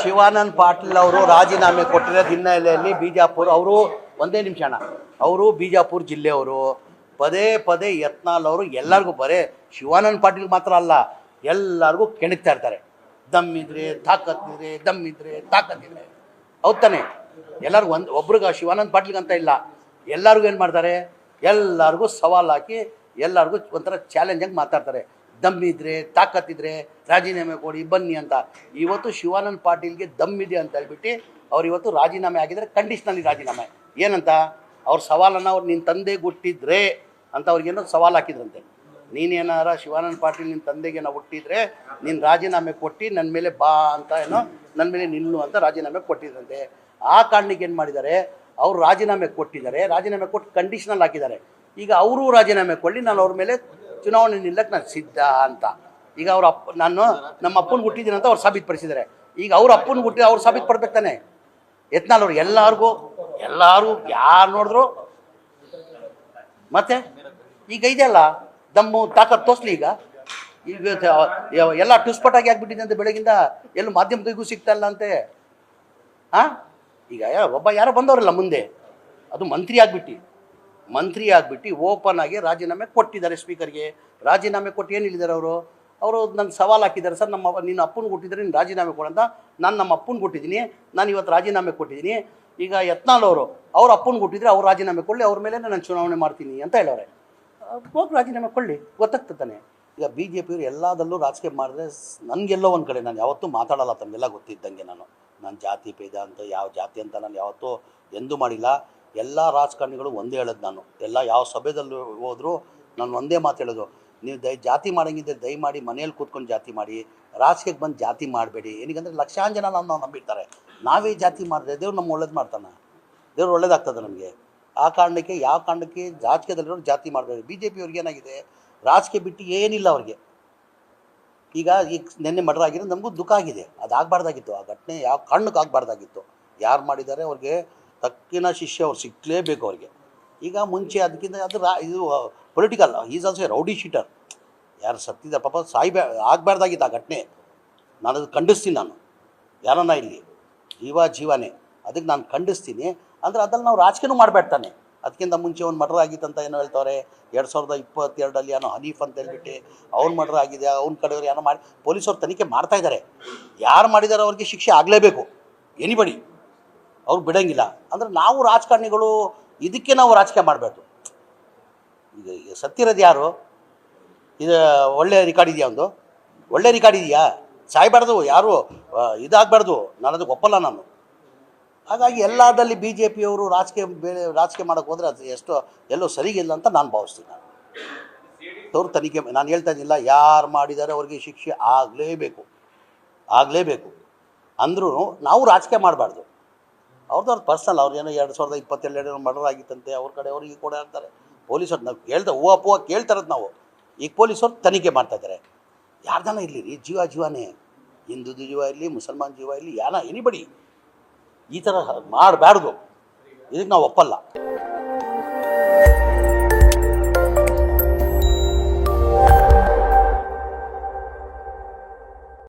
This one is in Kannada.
ಶಿವಾನಂದ್ ಪಾಟೀಲ್ ಅವರು ರಾಜೀನಾಮೆ ಕೊಟ್ಟಿರೋ ಹಿನ್ನೆಲೆಯಲ್ಲಿ ಬಿಜಾಪುರ್ ಅವರು ಒಂದೇ ನಿಮಿಷ ಅಣ್ಣ. ಅವರು ಬಿಜಾಪುರ ಜಿಲ್ಲೆಯವರು. ಪದೇ ಪದೇ ಯತ್ನಾಲ್ ಅವರು ಎಲ್ಲರಿಗೂ ಬರೇ ಶಿವಾನಂದ್ ಪಾಟೀಲ್ ಮಾತ್ರ ಅಲ್ಲ, ಎಲ್ಲರಿಗೂ ಕೆಣಕ್ತಾ ಇರ್ತಾರೆ. ದಮ್ಮಿದ್ರೆ ತಾಕತ್ತಿದ್ರೆ ದಮ್ಮಿದ್ರೆ ತಾಕತ್ತಿದ್ರೆ ಹೌದ್ ತಾನೆ? ಎಲ್ಲರಿಗೂ ಒಂದು, ಒಬ್ರಿಗೆ ಶಿವಾನಂದ್ ಪಾಟೀಲ್ಗೆ ಅಂತ ಇಲ್ಲ. ಎಲ್ಲರಿಗೂ ಏನು ಮಾಡ್ತಾರೆ? ಎಲ್ಲರಿಗೂ ಸವಾಲು ಹಾಕಿ ಎಲ್ಲರಿಗೂ ಒಂಥರ ಚಾಲೆಂಜಾಗಿ ಮಾತಾಡ್ತಾರೆ. ದಮ್ಮಿದ್ರೆ ತಾಕತ್ತಿದ್ರೆ ರಾಜೀನಾಮೆ ಕೊಡಿ, ಬನ್ನಿ ಅಂತ. ಇವತ್ತು ಶಿವಾನಂದ್ ಪಾಟೀಲ್ಗೆ ದಮ್ಮಿದೆ ಅಂತ ಹೇಳ್ಬಿಟ್ಟು ಅವ್ರು ಇವತ್ತು ರಾಜೀನಾಮೆ ಆಗಿದ್ರೆ ಕಂಡೀಷ್ನಲ್ಲಿ ರಾಜೀನಾಮೆ. ಏನಂತ? ಅವ್ರ ಸವಾಲನ್ನು ಅವ್ರು ನಿನ್ನ ತಂದೆ ಹುಟ್ಟಿದ್ರೆ ಅಂತ ಅವ್ರಿಗೇನೋ ಸವಾಲು ಹಾಕಿದ್ರಂತೆ. ನೀನೇನಾರ ಶಿವಾನಂದ ಪಾಟೀಲ್ ನಿನ್ನ ತಂದೆಗೆ ನಾವು ಹುಟ್ಟಿದ್ರೆ ನೀನು ರಾಜೀನಾಮೆ ಕೊಟ್ಟು ನನ್ನ ಮೇಲೆ ಬಾ ಅಂತ ಏನೋ ನನ್ನ ಮೇಲೆ ನಿಲ್ಲು ಅಂತ ರಾಜೀನಾಮೆ ಕೊಟ್ಟಿದ್ರಂತೆ. ಆ ಕಾರಣಕ್ಕೆ ಏನು ಮಾಡಿದ್ದಾರೆ? ಅವ್ರು ರಾಜೀನಾಮೆ ಕೊಟ್ಟಿದ್ದಾರೆ, ರಾಜೀನಾಮೆ ಕೊಟ್ಟು ಕಂಡೀಷನಲ್ ಹಾಕಿದ್ದಾರೆ. ಈಗ ಅವರು ರಾಜೀನಾಮೆ ಕೊಡಲಿ, ನಾನು ಅವ್ರ ಮೇಲೆ ಚುನಾವಣೆ ನಿಲ್ಲಕ್ಕೆ ನಾನು ಸಿದ್ಧ ಅಂತ. ಈಗ ಅವ್ರ ಅಪ್ಪ, ನಾನು ನಮ್ಮ ಅಪ್ಪನ ಹುಟ್ಟಿದ್ದೀನಿ ಅಂತ ಅವ್ರು ಸಾಬೀತುಪಡಿಸಿದ್ದಾರೆ ಈಗ ಅವ್ರ ಅಪ್ಪನ ಹುಟ್ಟಿ ಅವ್ರು ಸಾಬೀತುಪಡ್ಬೇಕು ತಾನೆ? ಯತ್ನಾಳ್ ಅವ್ರು ಎಲ್ಲರಿಗೂ, ಎಲ್ಲರೂ ಯಾರು ನೋಡಿದ್ರು? ಮತ್ತೆ? ಈಗ ಇದೆಯಲ್ಲ ದಮ್ಮು ತಾಕತ್ ತೋರಿಸ್ಲಿ ಈಗ. ಈಗ ಎಲ್ಲ ಟುಸ್ಪಟಾಗಿ ಆಗ್ಬಿಟ್ಟಿದೆ ಅಂತ ಬೆಳಗಿಂದ ಎಲ್ಲೂ ಮಾಧ್ಯಮದಿಗೂ ಸಿಗ್ತಾ ಇಲ್ಲ ಅಂತೆ. ಹಾ? ಈಗ ಒಬ್ಬ ಯಾರೋ ಬಂದವರಲ್ಲ ಮುಂದೆ. ಅದು ಮಂತ್ರಿ ಆಗ್ಬಿಟ್ಟು. ಮಂತ್ರಿ ಆಗಿಬಿಟ್ಟು ಓಪನ್ ಆಗಿ ರಾಜೀನಾಮೆ ಕೊಟ್ಟಿದ್ದಾರೆ ಸ್ಪೀಕರ್ಗೆ. ರಾಜೀನಾಮೆ ಕೊಟ್ಟು ಏನು ಹೇಳಿದ್ದಾರೆ ಅವರು? ಅವರು ನನ್ನ ಸವಾಲು ಹಾಕಿದ್ದಾರೆ, ಸರ್, ನಮ್ಮ ನಿನ್ನ ಅಪ್ಪನ ಕೊಟ್ಟಿದ್ದಾರೆ ನೀನು ರಾಜೀನಾಮೆ ಕೊಡಂತ ನಾನು ನಮ್ಮ ಅಪ್ಪನ ಕೊಟ್ಟಿದ್ದೀನಿ. ನಾನು ಇವತ್ತು ರಾಜೀನಾಮೆ ಕೊಟ್ಟಿದ್ದೀನಿ. ಈಗ ಯತ್ನಾಳ್ ಅವರು ಅಪ್ಪನ ಕೊಟ್ಟಿದ್ರೆ ಅವ್ರು ರಾಜೀನಾಮೆ ಕೊಡಲಿ, ಅವ್ರ ಮೇಲೆ ನಾನು ಚುನಾವಣೆ ಮಾಡ್ತೀನಿ, ಅಂತ ಹೇಳೋರೆ ಹೋಗಿ ರಾಜೀನಾಮೆ ಕೊಡಲಿ, ಗೊತ್ತಾಗ್ತದೆ ತಾನೆ. ಈಗ ಬಿ ಜೆ ಪಿಯವರು ಎಲ್ಲದಲ್ಲೂ ರಾಜಕೀಯ ಮಾಡಿದ್ರೆ ನನಗೆಲ್ಲೋ ಒಂದು ಕಡೆ, ನಾನು ಯಾವತ್ತೂ ಮಾತಾಡಲ್ಲ, ತಮಗೆಲ್ಲ ಗೊತ್ತಿದ್ದಂಗೆ ನಾನು. ನಾನು ಜಾತಿ, ಭೇದ ಅಂತ, ಯಾವ ಜಾತಿ ಅಂತ ನಾನು ಯಾವತ್ತೂ ಎಂದೂ ಮಾಡಿಲ್ಲ. ಎಲ್ಲ ರಾಜಕಾರಣಿಗಳು ಒಂದೇ ಹೇಳೋದು ನಾನು. ಎಲ್ಲ ಯಾವ ಸಭೆದಲ್ಲೂ ಹೋದರೂ ನಾನು ಒಂದೇ ಮಾತು ಹೇಳೋದು, ನೀವು ದಯ ಜಾತಿ ಮಾಡಂಗಿದ್ರೆ ದಯಮಾಡಿ ಮನೇಲಿ ಕೂತ್ಕೊಂಡು ಜಾತಿ ಮಾಡಿ ರಾಜಕೀಯಕ್ಕೆ ಬಂದು ಜಾತಿ ಮಾಡಬೇಡಿ. ಏನಕ್ಕಂದ್ರೆ ಲಕ್ಷಾಂತರ ಜನ ನಾನು ನಾವು ನಂಬಿರ್ತಾರೆ. ನಾವೇ ಜಾತಿ ಮಾಡಿದ್ರೆ ದೇವ್ರು ನಮ್ಮ ಒಳ್ಳೇದು ಮಾಡ್ತಾನೆ. ದೇವ್ರು ಒಳ್ಳೇದಾಗ್ತದೆ ನಮಗೆ. ಆ ಕಾರಣಕ್ಕೆ, ಯಾವ ಕಾರಣಕ್ಕೆ ರಾಜಕೀಯದಲ್ಲಿರೋರು ಜಾತಿ ಮಾಡಬೇಡಿ. ಬಿ ಜೆ ಪಿಯವ್ರಿಗೆ ಏನಾಗಿದೆ? ರಾಜಕೀಯ ಬಿಟ್ಟು ಏನಿಲ್ಲ ಅವ್ರಿಗೆ. ಈಗ ಈಗ ನಿನ್ನೆ ಮರ್ಡರ್ ಆಗಿರೋ ನಮಗೂ ದುಃಖ ಆಗಿದೆ. ಅದು ಆಗಬಾರ್ದಾಗಿತ್ತು ಆ ಘಟನೆ ಯಾವ ಕಾರಣಕ್ಕೆ ಆಗಬಾರ್ದಾಗಿತ್ತು. ಯಾರು ಮಾಡಿದ್ದಾರೆ ಅವ್ರಿಗೆ ತಕ್ಕಿನ ಶಿಷ್ಯ ಅವ್ರು ಸಿಕ್ಕಲೇಬೇಕು ಅವ್ರಿಗೆ. ಈಗ ಮುಂಚೆ ಅದಕ್ಕಿಂತ ಅದು ರಾ, ಇದು political is also rowdy sheeter ಯಾರು ಸತ್ತಿದ ಪಾಪ ಸಾಯ್ಬೇ, ಆಗಬಾರ್ದಾಗಿತ್ತು ಆ ಘಟನೆ. ನಾನು ಅದು ಖಂಡಿಸ್ತೀನಿ ನಾನು. ಯಾರನ್ನ ಇಲ್ಲಿ? ಜೀವ ಜೀವನೇ. ಅದಕ್ಕೆ ನಾನು ಖಂಡಿಸ್ತೀನಿ. ಅಂದರೆ ಅದ್ರಲ್ಲಿ ನಾವು ರಾಜಕೀಯನೂ ಮಾಡಬೇಡ್ತಾನೆ ಅದಕ್ಕಿಂತ ಮುಂಚೆ ಒಂದು ಮರ್ಡರ್ ಆಗಿತ್ತಂತ ಏನೋ ಹೇಳ್ತವ್ರೆ? ಎರಡು ಸಾವಿರದ ಇಪ್ಪತ್ತೆರಡಲ್ಲಿ ಏನೋ ಹನೀಫ್ ಅಂತ ಹೇಳ್ಬಿಟ್ಟು ಅವ್ನು ಮರ್ಡರ್ ಆಗಿದೆ ಅವ್ನ ಕಡೆಯವ್ರು ಏನೋ ಮಾಡಿ, ಪೊಲೀಸವ್ರು ತನಿಖೆ ಮಾಡ್ತಾ ಇದ್ದಾರೆ. ಯಾರು ಮಾಡಿದಾರೋ ಅವ್ರಿಗೆ ಶಿಕ್ಷೆ ಆಗಲೇಬೇಕು. ಎನಿಬಡಿ ಅವ್ರು ಬಿಡೋಂಗಿಲ್ಲ. ಅಂದರೆ ನಾವು ರಾಜಕಾರಣಿಗಳು ಇದಕ್ಕೆ ನಾವು ರಾಜಕೀಯ ಮಾಡಬೇಕು. ಈಗ ಸತ್ತಿರೋದು ಯಾರು? ಇದು ಒಳ್ಳೆ ರೆಕಾರ್ಡ್ ಇದೆಯಾ ಒಂದು? ಒಳ್ಳೆ ರಿಕಾರ್ಡ್ ಇದೆಯಾ? ಸಾಯ್ಬಾರ್ದು, ಯಾರು ಇದಾಗಬಾರ್ದು. ನಾನು ಅದಕ್ಕೆ ಒಪ್ಪಲ್ಲ ನಾನು. ಹಾಗಾಗಿ ಎಲ್ಲದಲ್ಲಿ ಬಿ ಜೆ ಪಿಯವರು ರಾಜಕೀಯ ಬೇರೆ ರಾಜಕೀಯ ಮಾಡೋಕ್ಕೆ ಹೋದರೆ ಅದು ಎಷ್ಟು, ಎಲ್ಲೋ ಸರಿಗಿಲ್ಲ ಅಂತ ನಾನು ಭಾವಿಸ್ತೀನಿ ನಾನು. ಅವ್ರು ತನಿಖೆ ನಾನು ಹೇಳ್ತಾ ಇದ್ದಿಲ್ಲ, ಯಾರು ಮಾಡಿದ್ದಾರೆ ಅವ್ರಿಗೆ ಶಿಕ್ಷೆ ಆಗಲೇಬೇಕು. ಆಗಲೇಬೇಕು. ಅಂದ್ರೂ ನಾವು ರಾಜಕೀಯ ಮಾಡಬಾರ್ದು. ಅವ್ರದ್ದು ಅವ್ರ ಪರ್ಸನಲ್ ಅವ್ರು ಏನೋ ಎರಡು ಸಾವಿರದ ಇಪ್ಪತ್ತೆರಡು ಮರ್ಡರ್ ಆಗಿತ್ತಂತೆ, ಅವ್ರ ಕಡೆ ಅವ್ರಿಗೆ ಕೂಡ ಹೇಳ್ತಾರೆ ಪೊಲೀಸರು ನಾವು ಕೇಳ್ದೆ ಹೂವು ಪೂವ ಕೇಳ್ತಾರದು ನಾವು. ಈಗ ಪೊಲೀಸರು ತನಿಖೆ ಮಾಡ್ತಾ ಇದ್ದಾರೆ ಯಾರ್ದಾನ ಇರಲಿ ರೀ ಜೀವ ಜೀವನೇ. ಹಿಂದೂ ಜೀವ ಇರಲಿ, ಮುಸಲ್ಮಾನ್ ಜೀವ ಇರಲಿ, ಯಾನ ಎನಿಬಡಿ ಈ ಥರ ಮಾಡಬಾರ್ದು ಇದಕ್ಕೆ ನಾವು ಒಪ್ಪಲ್ಲ.